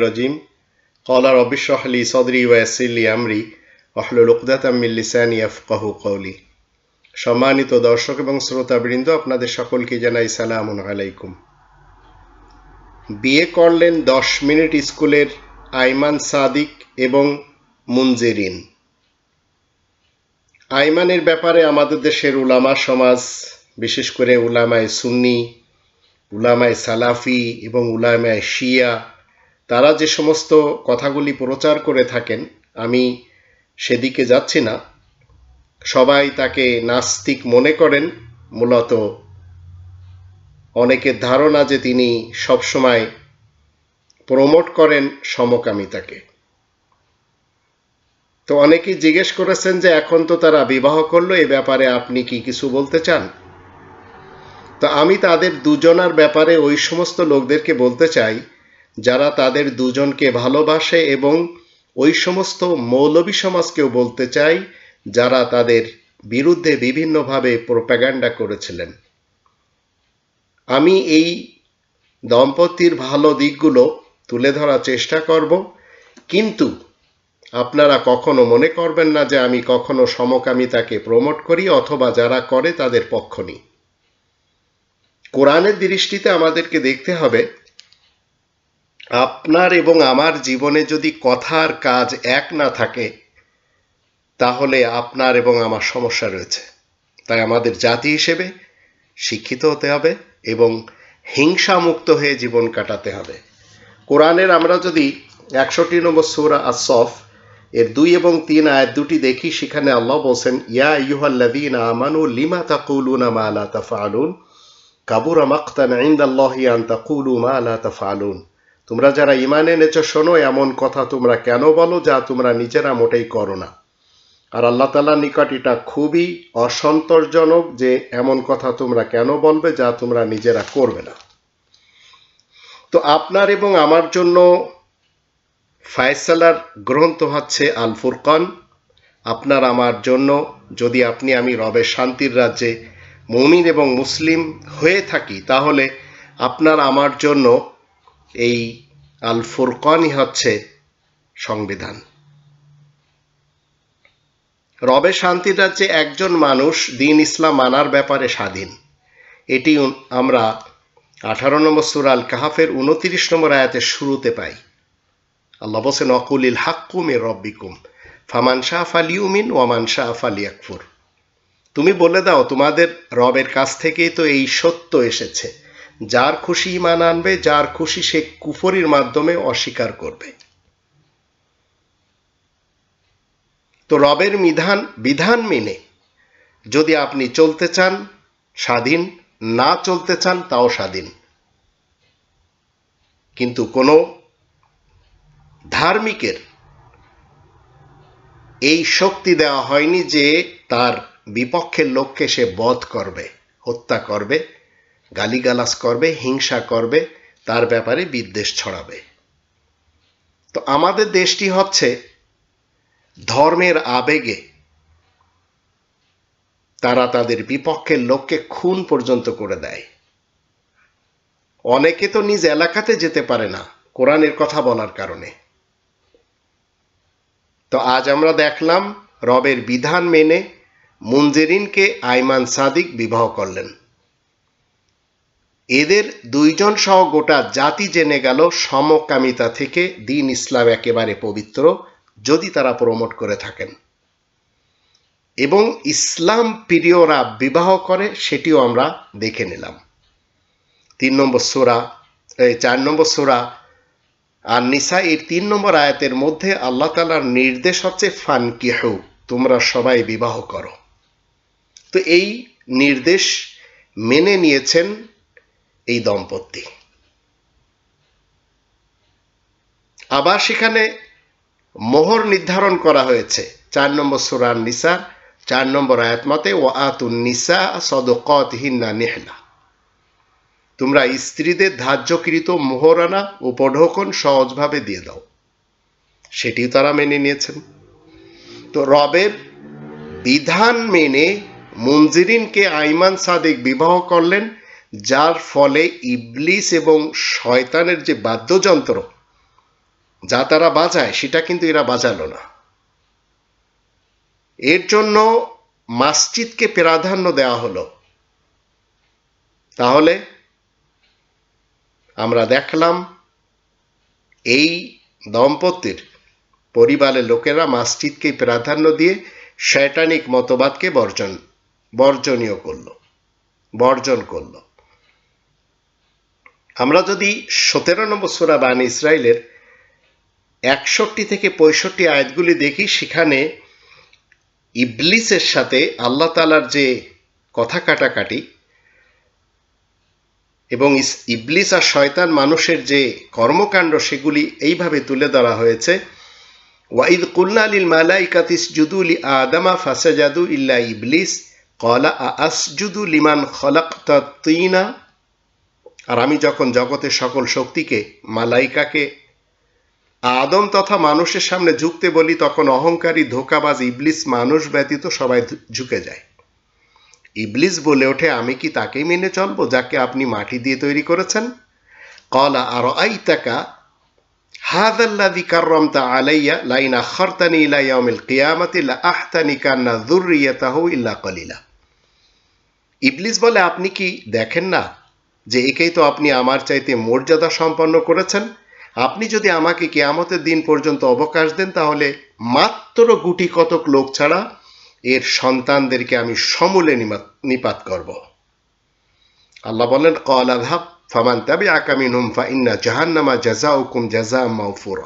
রাজিম। কলা রবিশাহলি সদরি ওয়াসিল্লি আমরি কৌলি সম্মানিত দর্শক এবং শ্রোতাবৃন্দ, আপনাদের সকলকে জানাই সালাম আলাইকুম। বিয়ে করলেন দশ মিনিট স্কুলের আইমান সাদিক এবং মুনজেরিন। আইমানের ব্যাপারে আমাদের দেশের উলামা সমাজ, বিশেষ করে উলামায় সুন্নি উলামায় সালাফি এবং উলামায় শিয়া, তারা যে সমস্ত কথাগুলি প্রচার করে থাকেন, আমি সেদিকে যাচ্ছি না। সবাই তাকে নাস্তিক মনে করেন, মূলত অনেকের ধারণা যে তিনি সবসময় প্রমোট করেন সমকামিতাকে। তো অনেকেই জিজ্ঞেস করেছেন যে এখন তো তারা বিবাহ করল, এ ব্যাপারে আপনি কি কিছু বলতে চান? তো আমি তাদের দুজনার ব্যাপারে ওই সমস্ত লোকদেরকে বলতে চাই, যারা তাদের দুজনকে ভালোবাসে এবং ওই সমস্ত মৌলবী সমাজকেও বলতে চাই, যারা তাদের বিরুদ্ধে বিভিন্নভাবে প্রোপাগান্ডা করেছিলেন। আমি এই দম্পতির ভালো দিকগুলো তুলে ধরার চেষ্টা করব, কিন্তু আপনারা কখনো মনে করবেন না যে আমি কখনো সমকামিতাকে প্রমোট করি অথবা যারা করে তাদের পক্ষ নিই। কোরআনের দৃষ্টিতে আমাদেরকে দেখতে হবে, আপনার এবং আমার জীবনে যদি কথা আর কাজ এক না থাকে, তাহলে আপনার এবং আমার সমস্যা রয়েছে। তাই আমাদের জাতি হিসেবে শিক্ষিত হতে হবে এবং হিংসা মুক্ত হয়ে জীবন কাটাতে হবে। কোরআনের আমরা যদি একষট্টি নম্বর সুরা আসফ এর দুই এবং তিন আয়াত দুটি দেখি, সেখানে আল্লাহ বলছেন, ইয়া ইউহাল্লাদিন আমানু লিমা তাকুলুনা মা লা তাফআলুন? কাবুরা মাক্তান ইনদাল্লাহি আন তাকুলু মা লা তাফআলুন। তোমরা যারা ইমান এনেছো, শোনো, এমন কথা তোমরা কেন বলো যা তোমরা নিজেরা মোটেই করো না। আর আল্লাহ তালার নিকট এটা খুবই অসন্তোষজনক যে এমন কথা তোমরা কেন বলবে যা তোমরা নিজেরা করবে না। তো আপনার এবং আমার জন্য ফায়সালার গ্রন্থ হচ্ছে আল ফুরকান আপনার, আমার জন্য, যদি আপনি আমি রবের শান্তির রাজ্যে মুমিন এবং মুসলিম হয়ে থাকি, তাহলে আপনার আমার জন্য এই আল ফুরকানই হচ্ছে সংবিধান। রবে শান্তির রাজ্যে একজন মানুষ দিন ইসলাম মানার ব্যাপারে স্বাধীন, এটি আমরা আঠারো নম্বর সুরাল কাহাফের উনতিরিশ নম্বর আয়াতের শুরুতে পাই। আল্লাহ বসেন অকুলিল হাক্কুম এ রব্বিকুম, ফামান শাহ ফালিউমিন ওয়ামান শাহ ফালিয়াকফুর। তুমি বলে দাও, তোমাদের রবের কাছ থেকেই তো এই সত্য এসেছে। যার খুশি ইমান আনবে, যার খুশি সে কুফরির মাধ্যমে অস্বীকার করবে। তো রবের বিধান বিধান মেনে যদি আপনি চলতে চান, স্বাধীন, না চলতে চান, তাও স্বাধীন। কিন্তু কোনো ধার্মিকের এই শক্তি দেওয়া হয়নি যে তার বিপক্ষের লোককে সে বধ করবে, হত্যা করবে, গালিগালাজ করবে, হিংসা করবে, তার ব্যাপারে বিদ্বেষ ছড়াবে। তো আমাদের দেশটি হচ্ছে ধর্মের আবেগে তারা তাদের বিপক্ষের লোককে খুন পর্যন্ত করে দেয়। অনেকে তো নিজ এলাকাতে যেতে পারে না, কোরআনের কথা বলার কারণে। তো আজ আমরা দেখলাম রবের বিধান মেনে মুনজেরিনকে আইমান সাদিক বিবাহ করলেন। এদের দুইজন সহ গোটা জাতি জেনে গেল সমকামিতা থেকে দিন ইসলাম একেবারে পবিত্র, যদি তারা প্রমোট করে থাকেন। এবং ইসলাম প্রিয়রা বিবাহ করে, সেটিও আমরা দেখে নিলাম। তিন নম্বর সোরা চার নম্বর সোরা আর নিসা এর তিন নম্বর আয়াতের মধ্যে আল্লাহ তালার নির্দেশ হচ্ছে ফান কেহু তোমরা সবাই বিবাহ করো। তো এই নির্দেশ মেনে নিয়েছেন এই দম্পতি। আবার সেখানে মোহর নির্ধারণ করা হয়েছে। চার নম্বর সুরান নিসা চার নম্বর আয়াত মতে ও আতুন নিসা সদকত হিন্না নেহলা। তোমরা স্ত্রীদের ধার্যকৃত মোহরানা উপঢৌকন সহজভাবে দিয়ে দাও। সেটিও তারা মেনে নিয়েছেন। তো রবের বিধান মেনে মঞ্জিরিনকে আইমান সাদেক বিবাহ করলেন, যার ফলে ইবলিস এবং শয়তানের যে বাদ্যযন্ত্র যা তারা বাজায়, সেটা কিন্তু এরা বাজালো না। এর জন্য মাসজিদকে প্রাধান্য দেওয়া হলো। তাহলে আমরা দেখলাম এই দম্পতির পরিবারের লোকেরা মাসজিদকে প্রাধান্য দিয়ে শৈটানিক মতবাদকে বর্জন বর্জনীয় করল, বর্জন করল। আমরা যদি সতেরো নম্বর সোরা বান ইসরায়েলের একষট্টি থেকে পঁয়ষট্টি আয়াতগুলি দেখি, সেখানে ইবলিসের সাথে আল্লাহ তালার যে কথা কাটাকাটি এবং ইবলিস আর শয়তান মানুষের যে কর্মকাণ্ড, সেগুলি এইভাবে তুলে ধরা হয়েছে, ওয়াইদ কুল্লা আলিল মালাইকাতিস জুদুলি আদামা ফাসাজাদু ইল্লা ইবলিস কলা আসজুদু লিমান খলাক্তাতিনা আর আমি যখন জগতের সকল শক্তিকে, মালাইকাকে, আদম তথা মানুষের সামনে ঝুঁকতে বলি, তখন অহংকারী, ধোকাবাজ, ইবলিস, মানুষ ব্যতীত সবাই ঝুঁকে যায়। ইবলিস বলে ওঠে, আমি কি তাকেই মেনে চলবো, যাকে আপনি মাটি দিয়ে তৈরি করেছেন? কলা আর আইতাকা হাদাল্লাদি কাররমতা আলাইয়া লাইনা আখরতানি ইলা ইয়াউমিল কিয়ামাতি, লা আহতানি কান্না যুররিয়াতাহু ইল্লা কলিলা। ইবলিস বলে, আপনি কি দেখেন না যে একেই তো আপনি আমার চাইতে মর্যাদা সম্পন্ন করেছেন? আপনি যদি আমাকে কেয়ামতের দিন পর্যন্ত অবকাশ দেন, তাহলে মাত্র গুটি কতক লোক ছাড়া এর সন্তানদেরকে আমি সমূলে নিপাত করব। আল্লাহ বলেন কল আধাব ফামান তাবি আকামিন ইন্না জাহান্নামা জাজা উকুম জাজা মাউফুর।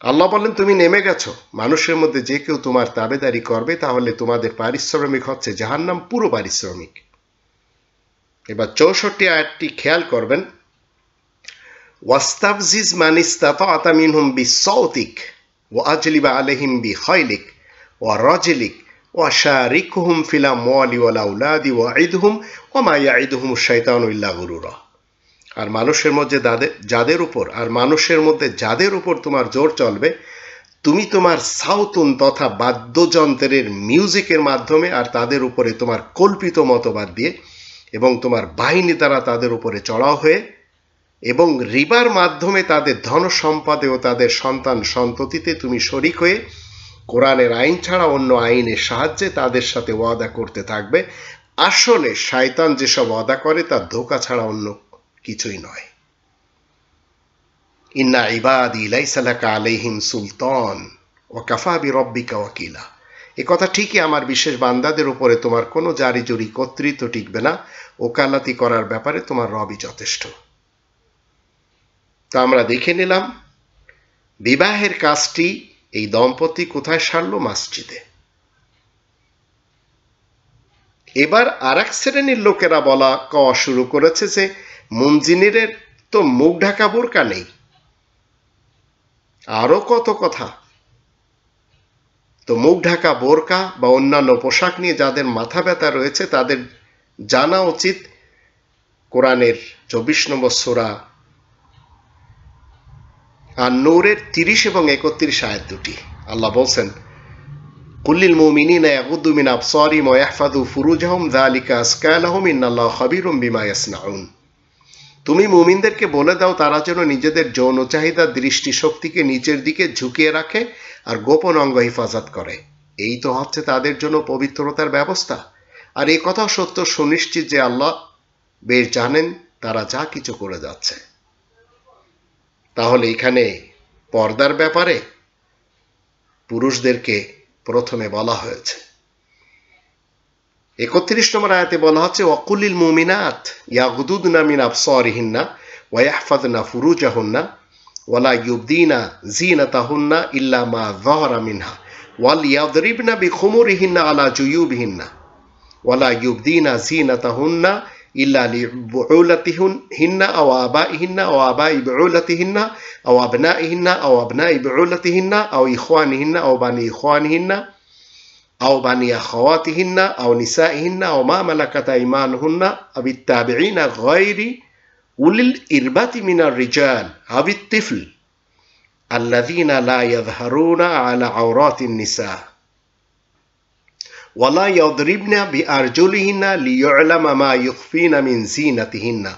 আল্লাহ বলেন তুমি নেমে গেছো। মানুষের মধ্যে যে কেউ তোমার তাবেদারি করবে, তাহলে তোমাদের পারিশ্রমিক হচ্ছে জাহান্নাম, পুরো পারিশ্রমিক। এবার চৌষট্টি আয়াতটি খেয়াল করবেন। ওয়াস্তাফজিজ মানিস্তাতা মিনহুম বি সৌতিক ও আজলিবা আলহিম বি খয়লিক ও রজলিক ও শারিকহুম ফিলা মোয়ালি ওয়ালা উলাদি ও ঈদহুম ও মাইয়া ঈদহুম শৈতান ইল্লা গুরুরা। আর মানুষের মধ্যে যাদের যাদের উপর, আর মানুষের মধ্যে যাদের উপর তোমার জোর চলবে, তুমি তোমার সাউতুন তথা বাদ্যযন্ত্রের মিউজিকের মাধ্যমে আর তাদের উপরে তোমার কল্পিত মতবাদ দিয়ে এবং তোমার বাহিনী দ্বারা তাদের উপরে চড়াও হয়ে এবং রিবার মাধ্যমে তাদের ধন সম্পদে ও তাদের সন্তান সন্ততিতে তুমি শরিক হয়ে কোরআনের আইন ছাড়া অন্য আইনের সাহায্যে তাদের সাথে ওয়াদা করতে থাকবে। আসলে শায়তান যেসব ওয়াদা করে তার ধোকা ছাড়া অন্য কিছুই নয়। ইন্না ইবাদি লাইসালাকা আলাইহিম সুলতান ও কাফাবি রব্বিকা ওয়াকিলা। এ কথা ঠিকই আমার বিশেষ বান্দাদের উপরে তোমার কোনো জারি জুরি কর্তৃত্ব টিকবে না, ওকালাতি করার ব্যাপারে তোমার রবই যথেষ্ট। তা আমরা দেখে নিলাম, বিবাহের কাজটি এই দম্পতি কোথায় সারল মসজিদে? এবার আর এক শ্রেণির লোকেরা বলা কওয়া শুরু করেছে যে মুঞ্জিনিরের তো মুখ ঢাকা বোরকা নেই। আরও কত কথা। তো মুখ ঢাকা বোরকা বা অন্যান্য পোশাক নিয়ে যাদের মাথা ব্যথা রয়েছে, তাদের জানা উচিত কোরআনের চব্বিশ নম্বর সোরা আর নূরের তিরিশ এবং একত্রিশ আয়াত দুটি। আল্লাহ বলছেন কুল্লিল মুমিনিনা ইয়াগুদ্দু মিন আবসারিহিম ওয়া ইয়াহফাযু ফুরুজাহুম যালিকা আজকা লাহুম ইন্নাল্লাহা খাবীরুম বিমা ইয়াসনাউন। তুমি মুমিনদেরকে বলে দাও, তারা যেন নিজেদের যৌন চাহিদা, দৃষ্টিশক্তিকে নিচের দিকে ঝুঁকিয়ে রাখে আর গোপন অঙ্গ হেফাজত করে। এই তো হচ্ছে তাদের জন্য পবিত্রতার ব্যবস্থা। আর এই কথা সত্য সুনিশ্চিত যে আল্লাহ বেশ জানেন তারা যা কিছু করে যাচ্ছে। তাহলে এখানে পর্দার ব্যাপারে পুরুষদেরকে প্রথমে বলা হয়েছে। একত্রিশ নম্বর আয়াতে বলা হচ্ছে অকুলিল মুমিনাত ইয়াগুদুদনা মিন আবসারিহিন্না ওয়াহফাদনা ফুরুজাহুন্না ওয়ালা ইউবদিনা জিনাতাহুন্না ইল্লা মা যহরা মিনহা ওয়াল ইয়াদরিবনা বিখুমুরিহিন্না আলা জুয়ুবিহিন্না ওয়ালা ইউবদিনা জিনাতাহুন্না إلا لبعولتهن أو آبائهن أو آباء بعولتهن أو أبنائهن أو أبناء بعولتهن أو إخوانهن أو بني إخوانهن أو بني أخواتهن أو نسائهن أو ما ملكت أيمانهن أو التابعين غير أولي الإربة من الرجال أو الطفل الذين لا يظهرون على عورات النساء. ولا يضربن بأرجلهن ليعلم ما يخفين من زينتهن.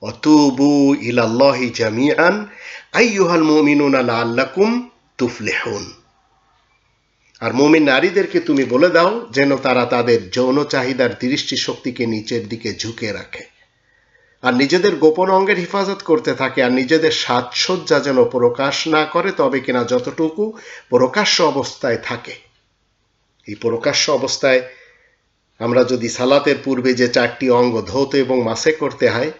وتوبوا إلى الله جميعا أيها المؤمنون لعلكم تفلحون. আর মুমিন নারীদেরকে তুমি বলে দাও যেন তারা তাদের যৌন চাহিদার দৃষ্টি শক্তিকে নিচের দিকে ঝুঁকে রাখে। আর নিজেদের গোপন অঙ্গের হেফাজত করতে থাকে আর নিজেদের সাজসজ্জা যেন প্রকাশ না করে, তবে কিনা যতটুকু প্রকাশ্য অবস্থায় থাকে। এই প্রকাশ্য অবস্থায় আমরা যদি সালাতের পূর্বে যে চারটি অঙ্গ ধৌত এবং মাসে করতে হয়,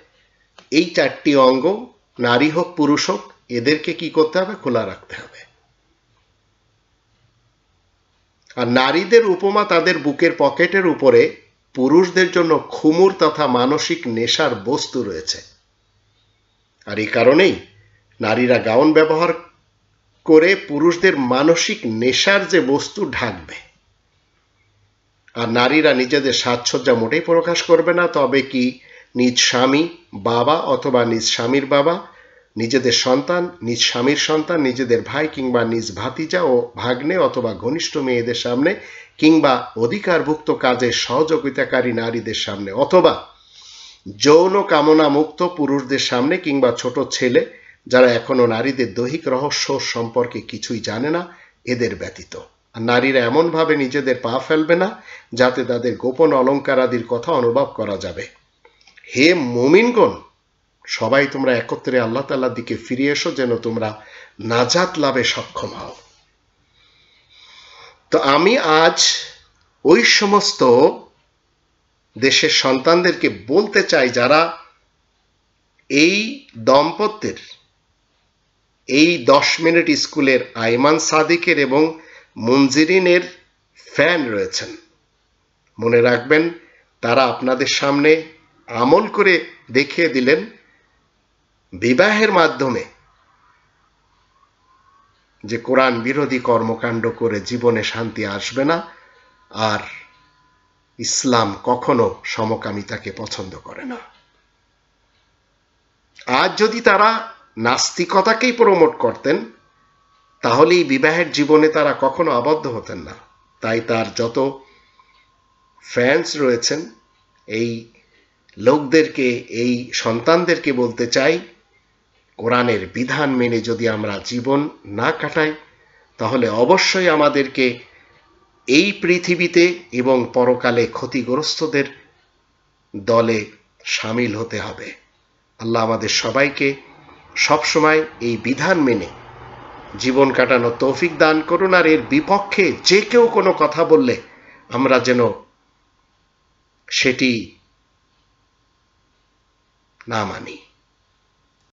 এই চারটি অঙ্গ নারী হোক, পুরুষ হোক, এদেরকে কি করতে হবে? খোলা রাখতে হবে। আর নারীদের উপমা তাদের বুকের পকেটের উপরে, পুরুষদের জন্য খুমুর তথা মানসিক নেশার বস্তু রয়েছে। আর এই কারণেই নারীরা গাউন ব্যবহার করে পুরুষদের মানসিক নেশার যে বস্তু ঢাকবে। আর নারীরা নিজেদের সাজসজ্জা মোটেই প্রকাশ করবে না, তবে কি নিজ স্বামী বাবা অথবা নিজ স্বামীর বাবা নিজেদের সন্তান, নিজ স্বামীর সন্তান, নিজেদের ভাই কিংবা নিজ ভাতিজা ও ভাগ্নে অথবা ঘনিষ্ঠ মেয়েদের সামনে কিংবা অধিকারভুক্ত কাজে সহযোগিতাকারী নারীদের সামনে অথবা যৌন কামনা মুক্ত পুরুষদের সামনে কিংবা ছোট ছেলে যারা এখনও নারীদের দৈহিক রহস্য সম্পর্কে কিছুই জানে না, এদের ব্যতীত। আর নারীরা এমনভাবে নিজেদের পা ফেলবে না, যাতে তাদের গোপন অলঙ্কার আদির কথা অনুভব করা যাবে। হে মুমিনগণ সবাই তোমরা একত্রে আল্লাহ তাল্লার দিকে ফিরে এসো যেন তোমরা নাজাত লাভে সক্ষম হও। তো আমি আজ ওই সমস্ত দেশের সন্তানদেরকে বলতে চাই যারা এই দম্পত্যের এই দশ মিনিট স্কুলের আইমান সাদিকের এবং মঞ্জিরিনের ফ্যান রয়েছেন। মনে রাখবেন, তারা আপনাদের সামনে আমল করে দেখিয়ে দিলেন বিবাহের মাধ্যমে যে কোরআন বিরোধী কর্মকাণ্ড করে জীবনে শান্তি আসবে না, আর ইসলাম কখনো সমকামিতাকে পছন্দ করে না। আজ যদি তারা নাস্তিকতাকেই প্রমোট করতেন তাহলে এই বিবাহের জীবনে তারা কখনো আবদ্ধ হতেন না। তাই তার যত ফ্যান্স রয়েছেন, এই লোকদেরকে, এই সন্তানদেরকে বলতে চাই কোরআনের বিধান মেনে যদি আমরা জীবন না কাটাই, তাহলে অবশ্যই আমাদেরকে এই পৃথিবীতে এবং পরকালে ক্ষতিগ্রস্তদের দলে সামিল হতে হবে। আল্লাহ আমাদের সবাইকে সবসময় এই বিধান মেনে জীবন কাটানো তৌফিক দান করুন আর এর বিপক্ষে যে কেউ কোনো কথা বললে আমরা যেন সেটি না মানি।